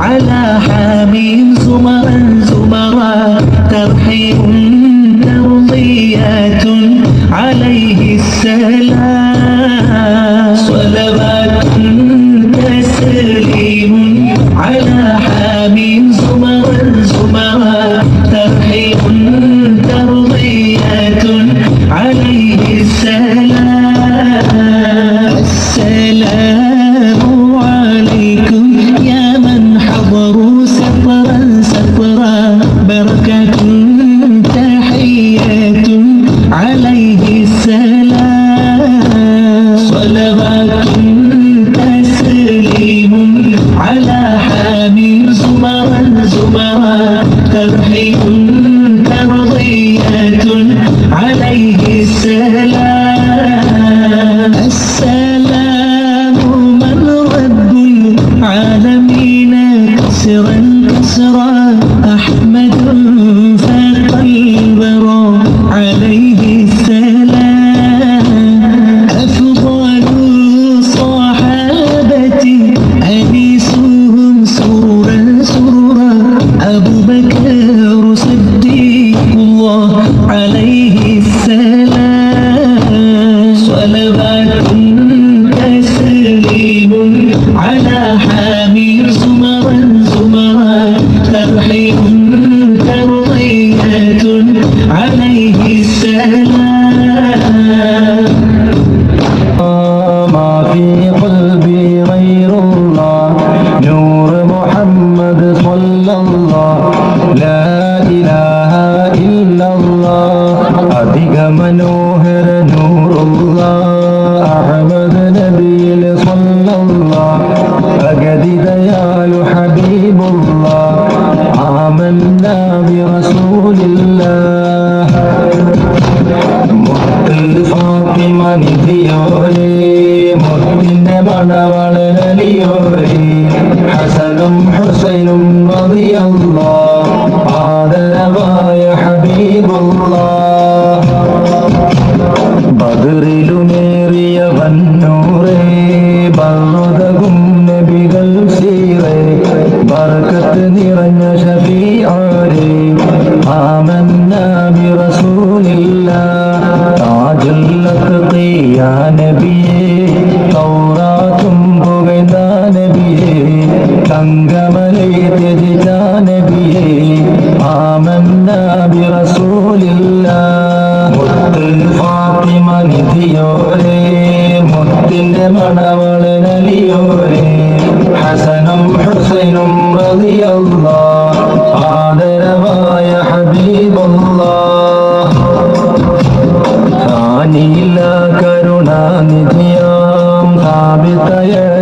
على حاميم زمرا زمرا ترحيب ترضيات عليه السلام. മനോഹര നൂറുള്ള ദയാലു ഹബീബുള്ള ഫാത്തിമ ഹസനും ഹുസൈനും റളിയല്ലാ ആദരവായ ഹബീബുല്ലാ ബിറസൂലില്ലാ മുത്ത് ഫാത്തിമ നിധിയോരേ മുത്തിന്റെ മണവൾ നലിയോരേ ഹസനും റളിയല്ലാ ആദരവായ ഹബീബല്ലാ കാനിയില്ല കരുണാനിധിയാം സ്ഥാപിതയച്ച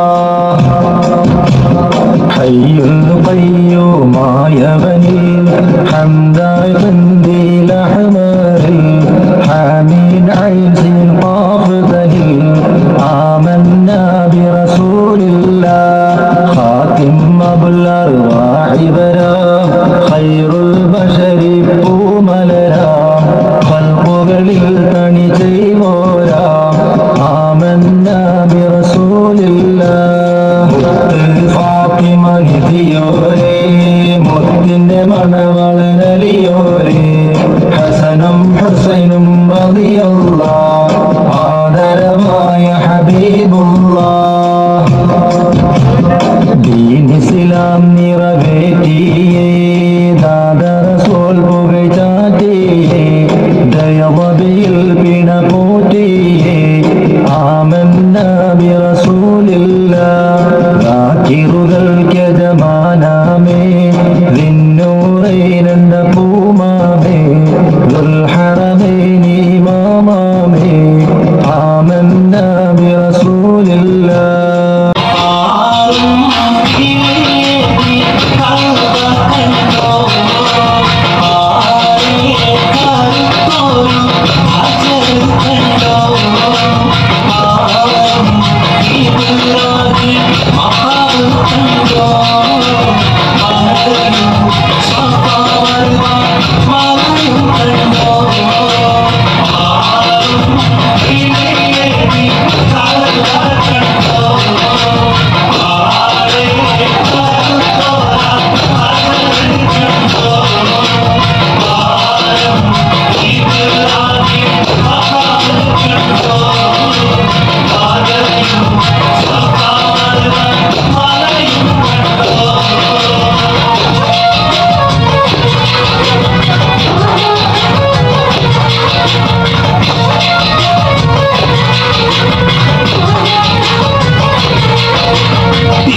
حامين عين سين قاف ذهل آمنا برسول الله خاتم مبل أرواح برام خير البشر പൂമലരാം കൽപ്പുകളിൽ തണി ചെയ്വോരാം ആമന്ന ബിറസൂലില്ല ഫാത്തിമ നിധിയോരേ മുത്തിന്റെ മണവളനലിയോരേ ഹസനും ഹുസൈനും হাবিব দিন ইসলাম নীরবে টিয়ে দাদার সোল পুগে চাটিয়ে দয়াবিল পিনা পুটিয়ে আমেন নবী